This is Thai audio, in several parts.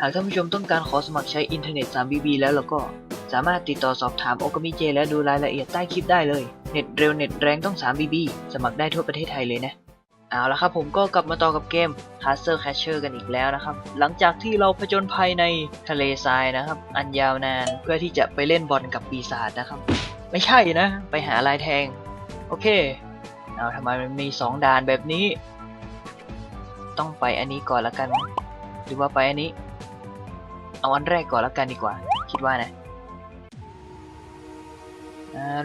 หากท่านผู้ชมต้องการขอสมัครใช้อินเทอร์เน็ต 3BB แล้วแล้วก็สามารถติดต่อสอบถามโอกามิเจ และดูรายละเอียดใต้คลิปได้เลย เน็ตเร็วเน็ตแรงต้อง 3BB สมัครได้ทั่วประเทศไทยเลยนะ เอาละครับผมก็กลับมาต่อกับเกม Castle Catcher กันอีกแล้วนะครับ หลังจากที่เราผจญภัยในทะเลทรายนะครับ อันยาวนานเพื่อที่จะไปเล่นบอลกับปีศาจนะครับ ไม่ใช่นะ ไปหาลายแทง โอเค เอาทำไมมันมีสองด่านแบบนี้ ต้องไปอันนี้ก่อนละกัน หรือว่าไปอันนี้ เอาอันแรกก่อนละกันดีกว่า คิดว่านะ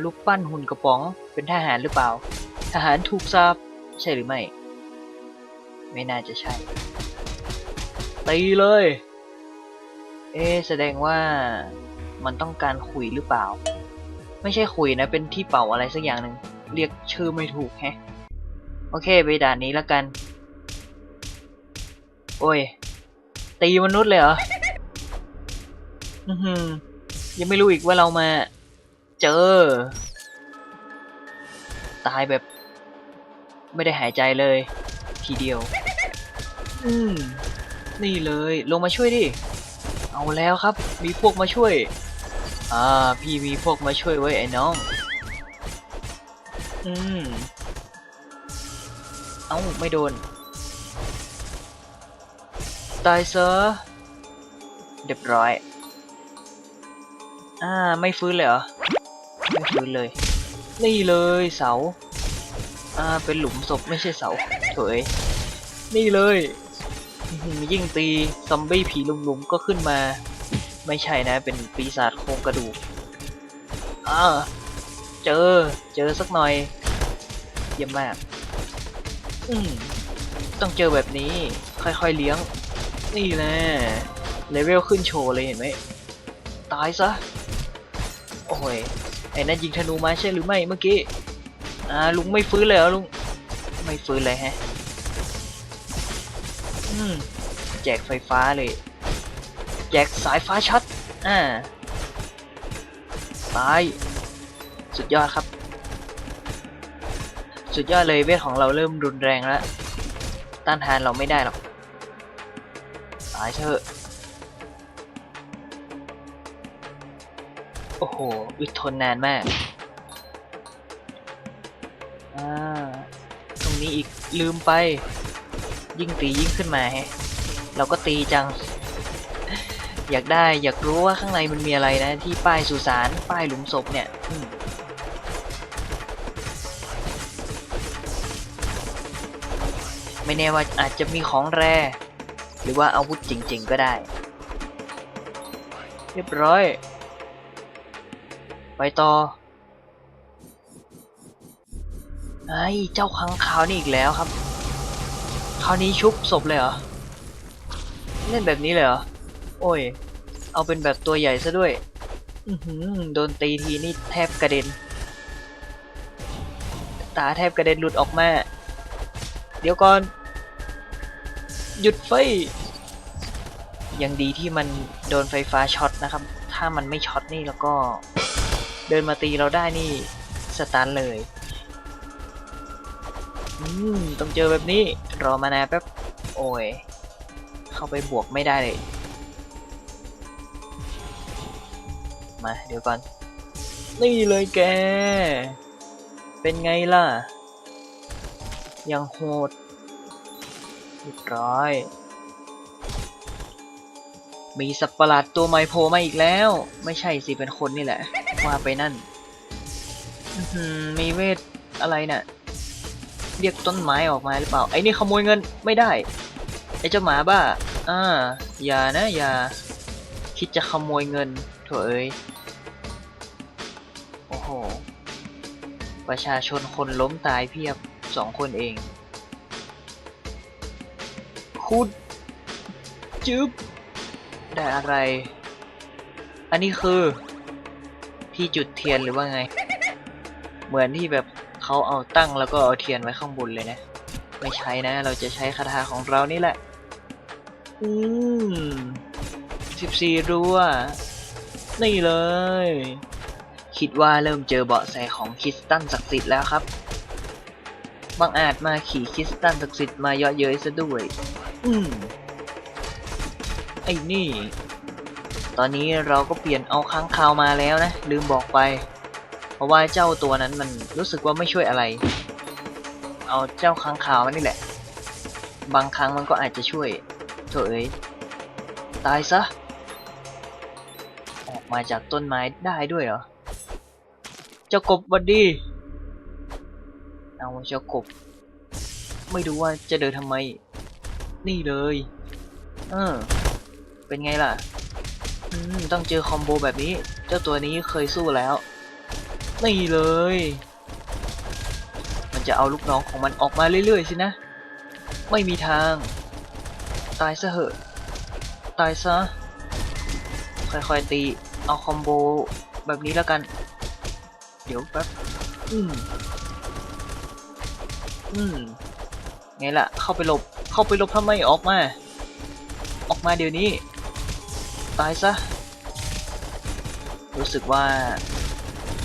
ลูกปั้นหุ่นกระป๋องเป็นทหารหรือเปล่า ทหารถูกสาบใช่หรือไม่ ไม่น่าจะใช่ตีเลย เอ๊แสดงว่ามันต้องการคุยหรือเปล่า ไม่ใช่คุยนะ เป็นที่เป่าอะไรสักอย่างหนึ่งเรียกชื่อไม่ถูกแฮะ โอเคไปด่านนี้แล้วกัน โอ้ย ตีมนุษย์เลยเหรอ ยังไม่รู้อีกว่าเรามาเจอ ตายแบบ ไม่ได้หายใจเลย ทีเดียว อืม นี่เลย ลงมาช่วยดิ เอาแล้วครับ มีพวกมาช่วย อ่า พี่มีพวกมาช่วยไว้ไอ้น้อง อืม เอ้าไม่โดน ตายเซอเรียบร้อย อ่าไม่ฟื้นเลยเหรอ ไม่ฟื้นเลย นี่เลยเสา อ่าเป็นหลุมศพไม่ใช่เสาเถยนี่เลยยิ่งตีซอมบี้ผีหลุมๆก็ขึ้นมา ไม่ใช่นะเป็นปีศาจโครงกระดูกอ่าเจอเจอสักหน่อย เยี่ยมมาก อืมต้องเจอแบบนี้ ค่อยๆเลี้ยง นี่แหละเลเวลขึ้นโชว์เลยเห็นไหม ตายซะ โอ้ยไอ้นั่นยิงธนูมาใช่หรือไม่เมื่อกี้อ่าลุงไม่ฟื้นเลยเหรอลุงไม่ฟื้นเลยแฮะอืมแจกไฟฟ้าเลย แจกสายฟ้าช็อตอ่าตายสุดยอดครับ สุดยอดเลยเวทของเราเริ่มรุนแรงแล้วต้านทานเราไม่ได้หรอกตายเถอะ อ้โหอึดทนนานมาก อ่า ตรงนี้อีกลืมไป ยิ่งตียิ่งขึ้นมาฮะ เราก็ตีจัง อยากได้อยากรู้ว่าข้างในมันมีอะไรนะ ที่ป้ายสุสานป้ายหลุมศพเนี่ยไม่แน่ว่าอาจจะมีของแร่ หรือว่าอาวุธจริง ๆ ก็ได้ เรียบร้อย ไปต่อไอ้เจ้าค้างคาวนี่อีกแล้วครับ คราวนี้ชุบศพเลยเหรอ เล่นแบบนี้เลยเหรอ โอ้ย เอาเป็นแบบตัวใหญ่ซะด้วย อือหือโดนตีทีนี่แทบกระเด็น ตาแทบกระเด็นหลุดออกมา เดี๋ยวก่อน หยุดไฟ ยังดีที่มันโดนไฟฟ้าช็อตนะครับ ถ้ามันไม่ช็อตนี่แล้วก็ ดินมาตีเราได้นี่สตันเลยอืมต้องเจอแบบนี้รอมานานแป๊บโอ้ยเข้าไปบวกไม่ได้เลย มาเดี๋ยวก่อน นี่เลยแก เป็นไงล่ะ ยังโหดเรียบร้อย มีสัตว์ประหลาดตัวใหม่โผล่มาอีกแล้ว ไม่ใช่สิเป็นคนนี่แหละ ว่าไปนั่นมีเวทอะไรน่ะ เรียกต้นไม้ออกมาหรือเปล่า ไอ้นี่ขโมยเงินไม่ได้ ไอ้เจ้าหมาบ้า อ่า อย่านะอย่า คิดจะขโมยเงินโถเอ้ย โอ้โห ประชาชนคนล้มตายเพียบสองคนเอง คุด จึ๊บ ได้อะไร อันนี้คือ ที่จุดเทียนหรือว่าไง เหมือนที่แบบเขาเอาตั้งแล้วก็เอาเทียนไว้ข้างบนเลยนะ ไม่ใช้นะ เราจะใช้คาถาของเรานี่แหละ อืมสิบสี่รัวนี่เลย คิดว่าเริ่มเจอเบาะแสของคริสตันศักดิ์สิทธิ์แล้วครับบางอาจมาขี่คริสตันศักดิ์สิทธิ์มาเยาะเย้ยซะด้วย อืม ไอ้นี่ ตอนนี้เราก็เปลี่ยนเอาค้างคาวมาแล้วนะ ลืมบอกไป เพราะว่าเจ้าตัวนั้นมันรู้สึกว่าไม่ช่วยอะไร เอาเจ้าค้างคาวมานี่แหละ บางครั้งมันก็อาจจะช่วยเถอะเอ้ยตายซะ ออกมาจากต้นไม้ได้ด้วยเหรอ เจ้ากบหวัดดี เอาเจ้ากบ ไม่รู้ว่าจะเดินทำไม นี่เลย เออ เป็นไงล่ะอืมต้องเจอคอมโบแบบนี้ เจ้าตัวนี้เคยสู้แล้ว นี่เลย มันจะเอาลูกน้องของมันออกมาเรื่อยๆสินะ ไม่มีทาง ตายซะเหอะ ตายซะ ค่อยๆตี เอาคอมโบแบบนี้แล้วกัน เดี๋ยวแป๊บ อืม อืม ไงล่ะ เข้าไปหลบ เข้าไปหลบทำไมออกมา ออกมาเดี๋ยวนี้ ตายซะ รู้สึกว่า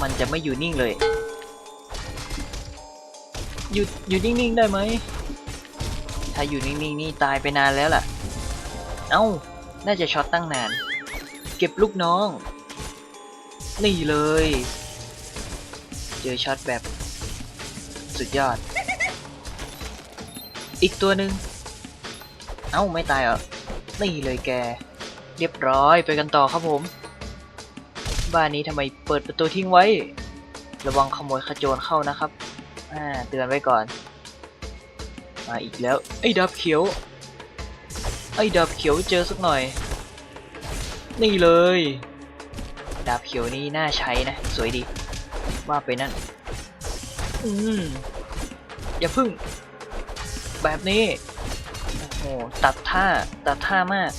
มันจะไม่อยู่นิ่งเลยหยุดอยู่นิ่งๆได้ไหม ถ้าอยู่นิ่งๆนี่ตายไปนานแล้วล่ะ เอ้า น่าจะช็อตตั้งนาน เก็บลูกน้อง นี่เลย เจอช็อตแบบ สุดยอด อีกตัวหนึ่ง เอ้า ไม่ตายเหรอ นี่เลยแก เรียบร้อยไปกันต่อครับผม บ้านนี้ทำไมเปิดประตูทิ้งไว้ ระวังขโมยขโจรเข้านะครับอ่าเตือนไว้ก่อน มาอีกแล้ว ไอ้ดับเขียว ไอ้ดับเขียวเจอสักหน่อย นี่เลยดาบเขียวนี่น่าใช้นะ สวยดี ว่าไปนั่น อืม อย่าพึ่ง แบบนี้ โอ้โห ตัดท่า ตัดท่ามาก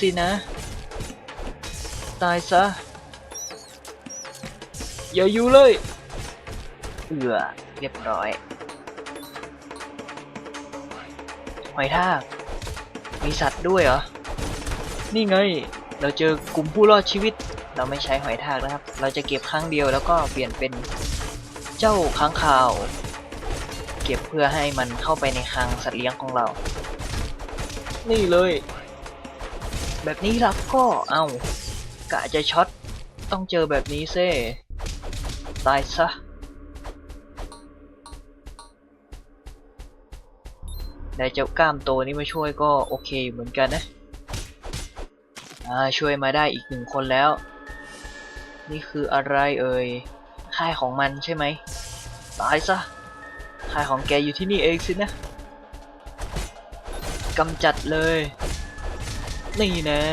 สินะ ตายซะ อย่าอยู่เลยเอือเรียบร้อยหอยทากมีสัตว์ด้วยเหรอ นี่ไง เราเจอกลุ่มผู้รอดชีวิต เราไม่ใช้หอยทากนะครับ เราจะเก็บครั้งเดียวแล้วก็เปลี่ยนเป็นเจ้าค้างคาว เก็บเพื่อให้มันเข้าไปในคลังสัตว์เลี้ยงของเรา นี่เลย แบบนี้ล่ะก็เอากะจะช็อตต้องเจอแบบนี้เซ่ตายซะได้เจ้ากล้ามโตนี้มาช่วยก็โอเคเหมือนกันนะอ่าช่วยมาได้อีกหนึ่งคนแล้ว นี่คืออะไรเอ่ยค่ายของมันใช่ไหมตายซะค่ายของแกอยู่ที่นี่เองสินะกำจัดเลย นี่แน่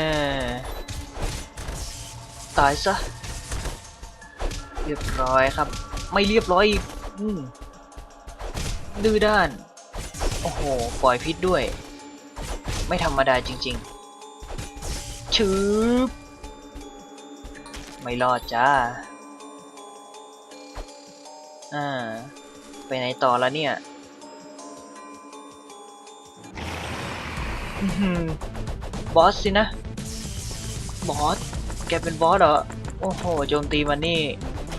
ตายซะ เรียบร้อยครับ ไม่เรียบร้อยอีกอืมดื้อด้าน โอ้โห ปล่อยพิษด้วย ไม่ธรรมดาจริง ๆชืบไม่รอดจ้า อ่า ไปไหนต่อแล้วเนี่ยอื้อหือ บอสสินะ บอส แกเป็นบอสเหรอ โอ้โห โจมตีมันนี่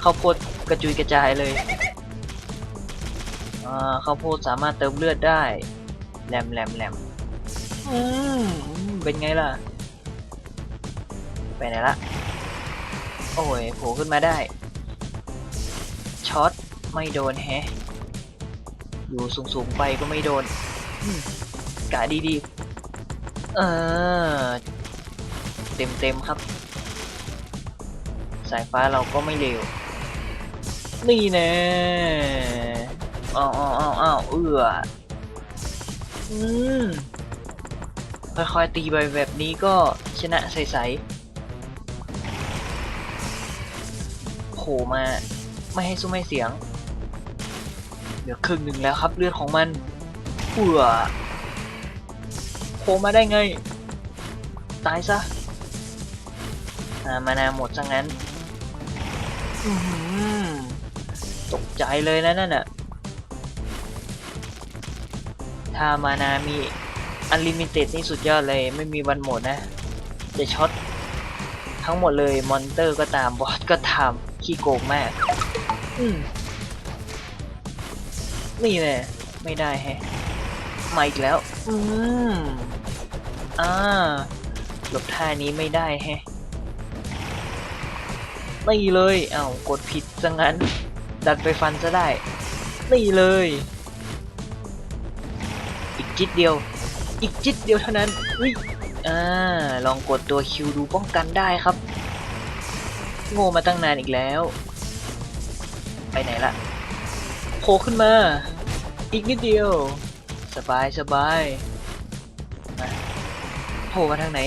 ข้าวโพดกระจุยกระจายเลยอ่าข้าวโพดสามารถเติมเลือดได้ แหลมแหลมแหลมอืมเป็นไงล่ะ ไปไหนละ โอ้ยโผล่ขึ้นมาได้ ช็อต ไม่โดนแฮะ อยู่สูงๆไปก็ไม่โดนอืมกะดีๆ เออ เต็มๆครับ สายฟ้าเราก็ไม่เร็ว นี่แน่อ้าวอ้าวอ้าวอ้าวเอื้ออืมค่อยๆตีไปแบบนี้ก็ชนะใสๆโผล่มาไม่ให้ซุ้มให้เสียง เหลือครึ่งหนึ่งแล้วครับเลือดของมันเอื้อ ผล่มาได้ไง ตายซะอ่ามานาหมดซะงั้นอื้อหือตกใจเลยนะนั่นน่ะ ถ้ามานามีอันลิมิเต็ดนี่สุดยอดเลย ไม่มีวันหมดนะ จะช็อตทั้งหมดเลย มอนเตอร์ก็ตาม บอสก็ตาม ขี้โกงมากอืมนี่แหละไม่ได้แฮะมาอีกแล้ว อืม อ่าลบท่านี้ไม่ได้แฮะนี่เลยเอ้ากดผิดซะงั้น ดันไปฟันซะได้ นี่เลย อีกจิตเดียว อีกจิตเดียวเท่านั้นอุ้ยอ่าลองกดตัวคิวดูป้องกันได้ครับ โง่มาตั้งนานอีกแล้ว ไปไหนละโผล่ขึ้นมา อีกนิดเดียว สบายสบายมาโผล่มาทางไหน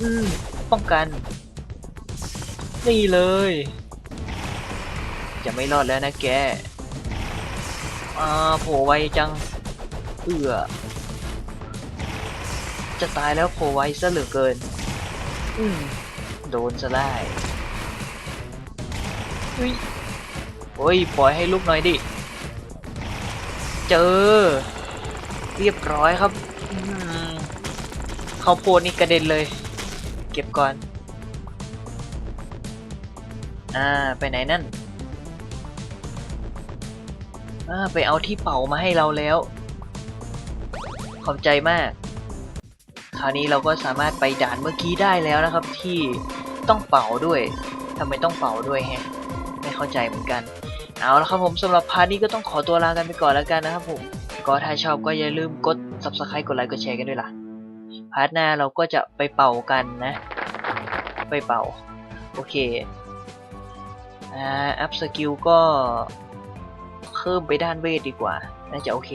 อืมป้องกัน นี่เลย จะไม่รอดแล้วนะแกอ่าโผล่ไวจัง เอือจะตายแล้วโผล่ไวซะเหลือเกิน อืมโดนซะได้อุ้ยโอ้ยปล่อยให้ลุกหน่อยดิ เจอ เรียบร้อยครับ อืม ข้าวโพดนี่กระเด็นเลย เก็บก่อน อ่า ไปไหนนั่น อ่า ไปเอาที่เป่ามาให้เราแล้ว ขอบใจมาก คราวนี้เราก็สามารถไปด่านเมื่อกี้ได้แล้วนะครับ ที่ต้องเป่าด้วยทำไมต้องเป่าด้วยแฮะ ไม่เข้าใจเหมือนกัน เอาละครับผมสำหรับพาร์ทนี้ก็ต้องขอตัวลากันไปก่อนแล้วกันนะครับผม ก็ถ้าชอบก็อย่าลืมกด subscribe กดไลค์กดแชร์กันด้วยล่ะ พาร์ทหน้าเราก็จะไปเป่ากันนะ ไปเป่า โอเคอ่าอัพสกิลก็เพิ่มไปด้านเวทดีกว่า น่าจะโอเค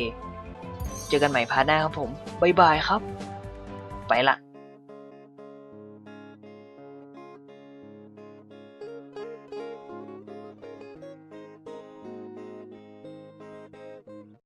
เจอกันใหม่พาร์ทหน้าครับผม บ๊ายบายครับ ไปละ